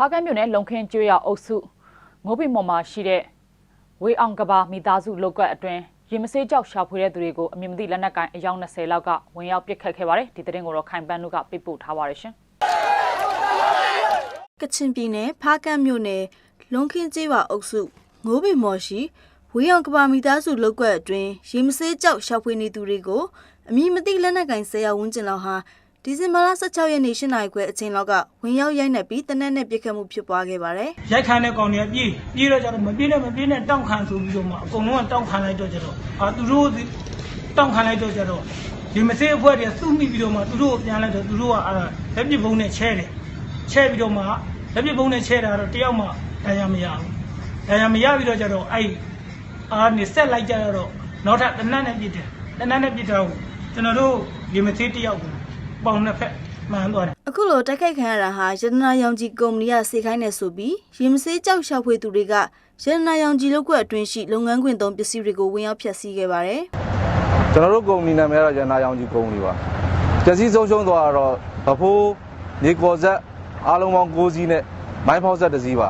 ဖားကန်းမြို့နယ်လုံခင်းကျွော်အုပ်စုငိုးပိမော်မှာရှိတဲ့ဝေအောင်ကဘာမိသားစုလောက်ကတ်အတွင်းရေမစေးကြောက်ရှာဖွေတဲ့သူတွေကိုအမြင့်မသိလက်နက်ကိုင်အယောက်20လောက်ကဝင်ရောက်ပစ်ခတ်ခဲ့ပါတယ်ဒီသတင်းကိုတော့ခိုင်ပန်းတို့ကပြပို့ထားပါတယ်ရှင်ကချင်ပြည်နယ်ဖားကန့်မြို့နယ်လွန်ခင်းကျေးရွာအုပ်စုငိုးပင်မော်ရှိဝေးအောင်ကဘာမိသားစုလောက်ကွက်အတွင်းရေမစေးကြောက်ရှောက်ဖွေနေသူတွေကိုအမည်မသိလက်နက်ကင်ဆယ်ရောက်ဝန်းကျင်လောက်ဟာ ဒီဇင်ဘာလ16ရက်နေ့၈နာရီခွဲအချိန်လောက်ကဝင်ရောက်ရိုက်နှက်ပြီးတနက်နဲ့ပြစ်ခတ်မှုဖြစ်ပွားခဲ့ပါတယ်ရိုက်ခံတဲ့ကောင်တွေကပြေးပြေးတော့ကျတော့မပြေးနဲ့မပြေးနဲ့တောင့်ခံဆိုပြီးတော့မှအကုန်လုံးကတောင့်ခံလိုက်တော့ကျတော့အာသူတို့တောင့်ခံလိုက်တော့ကျတော့ဒီမစေးအဖွဲ့တွေစုမိပြီးတော့မှသူတို့ကိုပြန်လိုက်တော့သူတို့ကအာလက်ပစ်ဘုံနဲ့ချဲတယ်ချဲပြီးတော့မှလက်ပစ်ဘုံနဲ့ချဲတာတော့တယောက်မှတရားမရဘူးတရားမရပြီးတော့ကျတော့အဲ့အာနေဆက်လိုက်ကြတော့နောက်ထပ်တနတ်နဲ့ပြစ်တယ်တနတ်နဲ့ပြစ်တော့ကျွန်တော်တို့ဒီမစေးတယောက်ကို ပေါင်နှစ်ဖက်မှန်သွားတယ်အခုလိုတိုက်ခိုက်ခံရတာဟာရတနာရောင်ကြီးကုမ္ပဏီကစေခိုင်းနေဆိုပြီးရေမစေးကြောက်ရှောက်ဖွေသူတွေကရတနာရောင်ကြီးလောက်ကွက်အတွင်းရှိလုပ်ငန်းခွင်သုံးပစ္စည်းတွေကိုဝင်ရောက်ဖျက်ဆီးခဲ့ပါတယ်ကျွန်တော်တို့ကုမ္ပဏီနာမည်ကတော့ရန်နာရောင်ကြီးကုမ္ပဏီပါကျစီဆုံးရှုံးသွားတော့ဗဖိုးနေကော်ဆက်အားလုံးပေါင်း6စီးနဲ့မိုင်းဖောက်ဆက်တစ်စီးပါ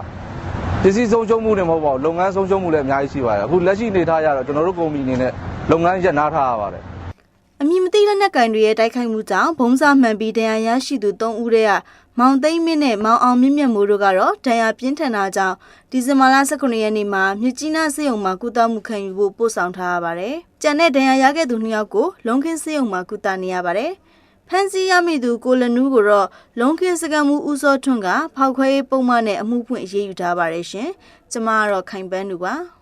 ပစ္စည်းဆုံးရှုံးမှုတွေမဟုတ်ပါဘူးလုပ်ငန်းဆုံးရှုံးမှုလည်းအများကြီးရှိပါတယ်အခုလက်ရှိအနေထားရတော့ကျွန်တော်တို့ကုမ္ပဏီအနေနဲ့လုပ်ငန်းရပ်နားထားရပါတယ် အမည်မသိလက်နက်ကင်တွေရဲ့တိုက်ခိုက်မှုကြောင့်ဘုံစားမှန်ပြီးဒဏ်ရာရရှိသူ3ဦးတည်းကမောင်သိမ့်မင်းနဲ့မောင်အောင်မြင့်မြတ်မိုးတို့ကတော့ဒဏ်ရာပြင်းထန်တာကြောင့်ဒီဇင်ဘာလ18ရက်နေ့မှာမြစ်ကြီးနားစေယုံမှာကုသမှုခံယူဖို့ပို့ဆောင်ထားရပါတယ်။ကြံတဲ့ဒဏ်ရာရခဲ့သူနှစ်ယောက်ကိုလုံခင်းစေယုံမှာကုသနေရပါတယ်။ဖန်စီရမိသူကိုလနူးကိုတော့လုံခင်းစကံမှုဦးစောထွန်းကဖောက်ခွဲရေးပုံမှန်နဲ့အမှုဖွင့်အရေးယူထားပါတယ်ရှင်။ကျမကတော့ခိုင်ပန်းသူပါ။